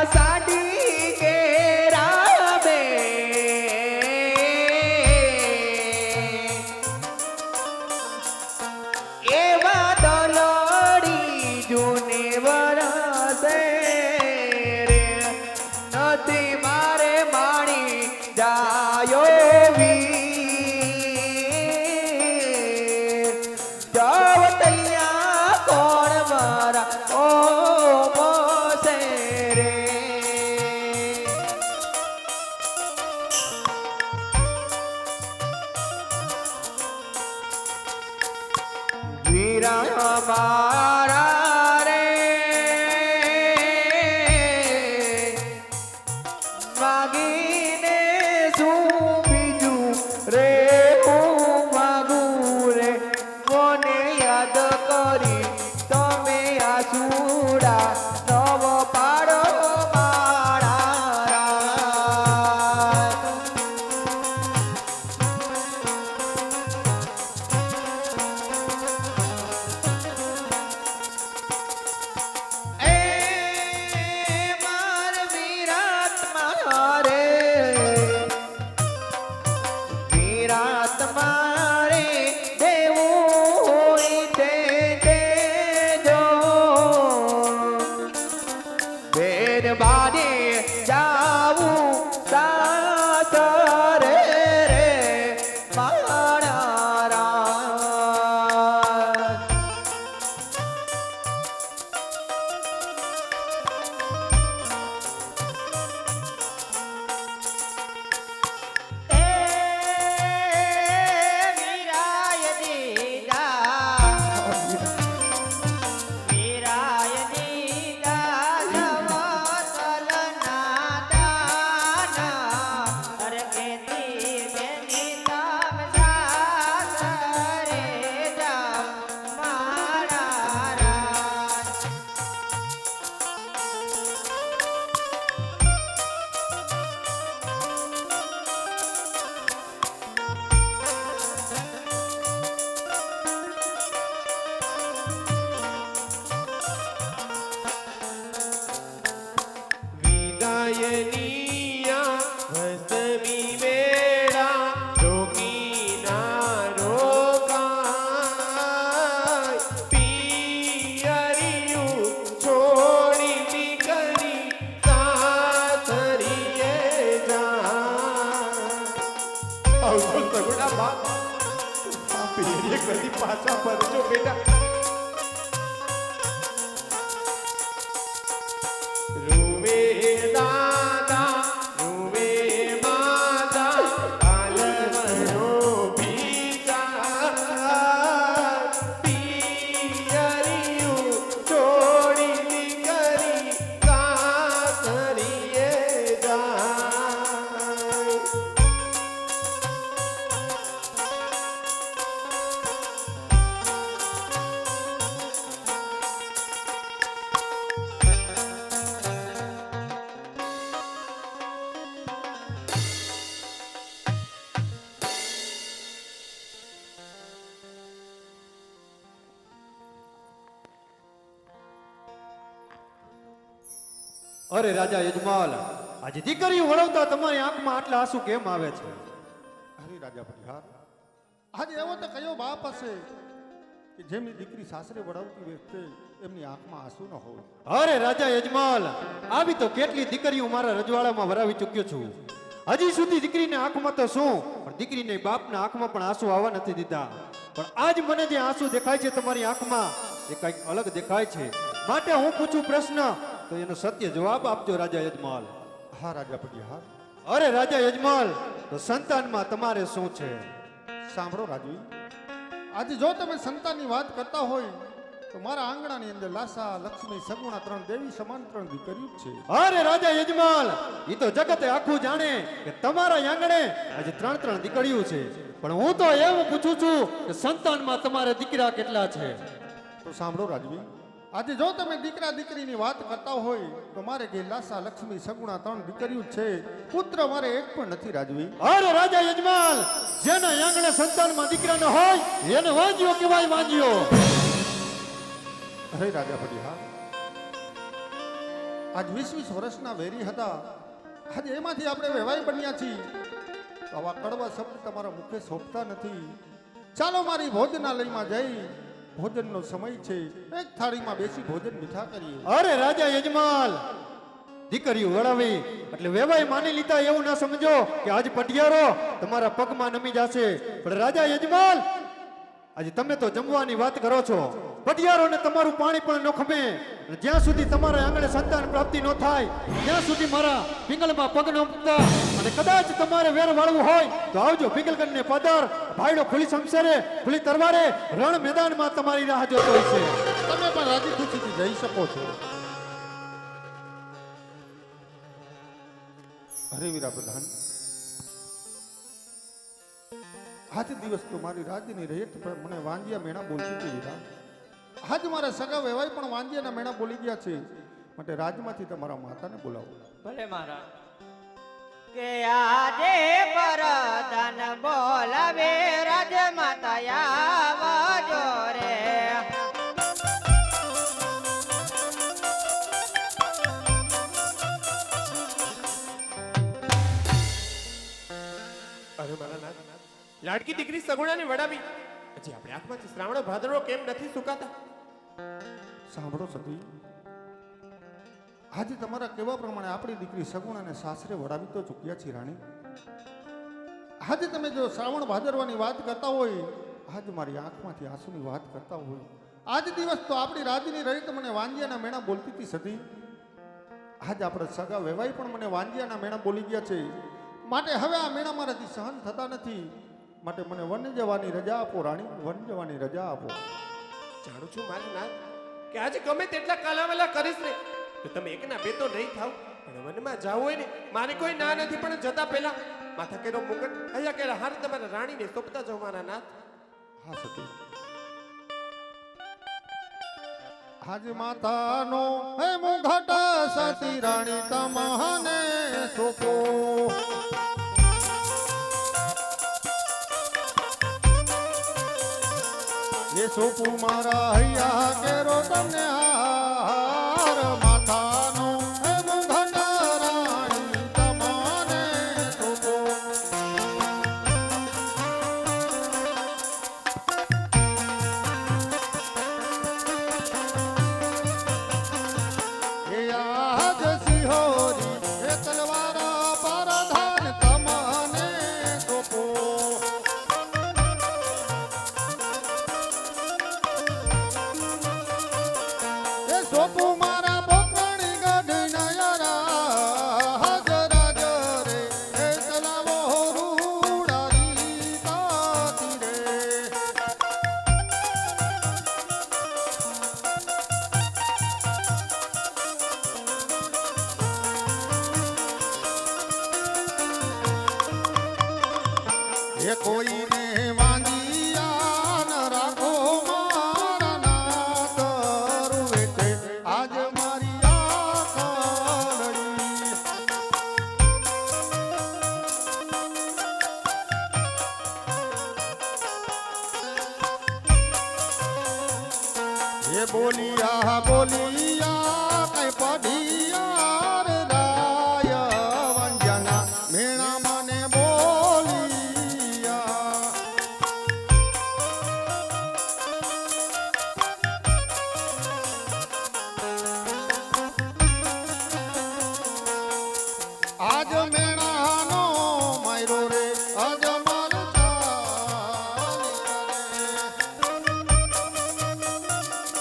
Casa વીરા body. પેરીએ કદી પાછા ફરજો બેટા. અરે રાજા યજમાલ આજે દીકરીઓ વળવતા તમારી આંખમાં આટલા આંસુ કેમ આવે છે? અરે રાજા પરિહાર આજે એવો તો કયો બાપ હશે કે જેમની દીકરી સાસરે વળાવતી વખતે એમની આંખમાં આંસુ ન હોય? અરે રાજા યજમાલ આવી તો કેટલી દીકરીઓ મારા રજવાડામાં વરાવી ચૂક્યો છું. હજી સુધી દીકરીને આંખમાં તો શું? પણ દીકરીને બાપના આંખમાં પણ આંસુ આવવા નથી દીધા. પણ આજ મને જે આંસુ દેખાય છે તમારી આંખમાં એ કંઈક અલગ દેખાય છે. માટે હું પૂછું પ્રશ્ન તો એનો સત્ય જવાબ આપજો રાજા યજમાલ. હા રાજા પરિહાર અરે રાજા યજમાલ તો સંતાનમાં તમારે શું છે? સાંભળો રાજવી. આજે જો તમે સંતાનની વાત કરતા હોય તો મારા આંગણાની અંદર લાસા લક્ષ્મી સગુણા ત્રણ દેવી સમાન ત્રણ દીકરીઓ છે. અરે રાજા યજમાલ એ તો જગતે આખું જાણે કે તમારા આંગણે આજે ત્રણ ત્રણ દીકરીઓ છે. પણ હું તો એવું પૂછું છું કે સંતાનમાં તમારે દીકરા કેટલા છે? તો સાંભળો રાજવી. આજે જો તમે દીકરા દીકરીની વાત કરતા હોય તો મારે જે લાસા લક્ષ્મી સગુણા ત્રણ દીકરીઓ છે પુત્ર મારે એક પણ નથી રાજવી. અરે રાજા યજમાલ જેના આંગણે સંતાનમાં દીકરા હોય એને વાંજ્યો કેવાય વાંજ્યો અરે રાજા પડિયા આજ વીસ વીસ વર્ષના વેરી હતા. આજે એમાંથી આપણે વેવાય બન્યા છીએ. આવા કડવા શબ્દ તમારા મુખે સોંપતા નથી. ચાલો મારી ભોજનાલયમાં જઈ ભોજનનો સમય છે. એક થાળીમાં બેસી ભોજન મીઠા કરીએ. અરે રાજા યજમાલ દીકરી વળાવી. એટલે વેવાય માની લીધા એવું ના સમજો કે આજ પટિયારો તમારા પગમાં નમી જશે. પણ રાજા યજમાલ આજે તમે તો જમવાની વાત કરો છો. પટિયારોને તમારું પાણી પણ ન ખમે. જ્યાં સુધી તમારા આંગણે સંતાન પ્રાપ્તિ ન થાય, ત્યાં સુધી મારા પિંગલમાં પગ ન મૂકતા. અને કદાચ તમારે વેર વાળવું હોય, તો આવજો પિંગલગઢને પધાર ભાઈડો ખુલી શમશેરે ખુલી તરવારે, રણ મેદાનમાં તમારી રાહ જોતો હોય છે તમે પણ રાજી ખુશીથી જઈ શકો છો. હરે વીરા પ્રધાન આજ દિવસ તો મારી રાજ્યની રહેત પર મને વાંજિયા મેણા બોલી દીધા આજ મારા સગા વેવાય પણ વાંજિયાના મેણા બોલી ગયા છે. માટે રાજમાંથી તમારા માતાને બોલાવો. ભલે મારા કે આજે પરદાન બોલાવે રાજમાતા આવજો રે અરે મારા નાથ લાડકી દીકરી સગુણાને વડાવી. હજી આપણે આંખમાંથી શ્રાવણ ભાદરો કેમ નથી સુકાતા? સાંભળો સતી, આજે તમારા કેવા પ્રમાણે આપણી દીકરી સગુણાને સાસરે વડાવી તો ચૂક્યા છીએ રાણી. આજે તમે જો શ્રાવણ ભાદરવાની વાત કરતા હોય, આજ મારી આંખમાંથી આંસુની વાત કરતા હોય. આજ દિવસ તો આપણી રાજની રહી તો મને વાંજિયાના મેણા બોલતી હતી સતી. આજ આપણે સગા વેવાઈ પણ મને વાંજિયાના મેણા બોલી ગયા છે. માટે હવે આ મેણા મારાથી સહન થતા નથી. માટે મને વન જવાની રજા આપો રાણી વન જવાની રજા આપો. જાણું છું મારા નાથ કે આજે ગમે તેટલા કાલાવાલા કરીશ ને તો તમે એકના બે તો નહીં થાવ. પણ વનમાં જાવ હોય ને મારી કોઈ ના નથી પણ જતા પહેલા માથા કેરો મુગટ અહીંયા કેરા હાર તમારા રાણીને સોંપતા જવાના મારા નાથ? હા સતી. હાજ માતાનો હે મુઘટ સતી રાણી તમહને સોપો. સોપુ મારા હૈયા કેરો તમને હાર એ કોઈને વાંદિયા ન રાખો મારા નાથ રૂવેતે આજ મારી એ બોલિયા બોલિયા, કઈ પઢિયા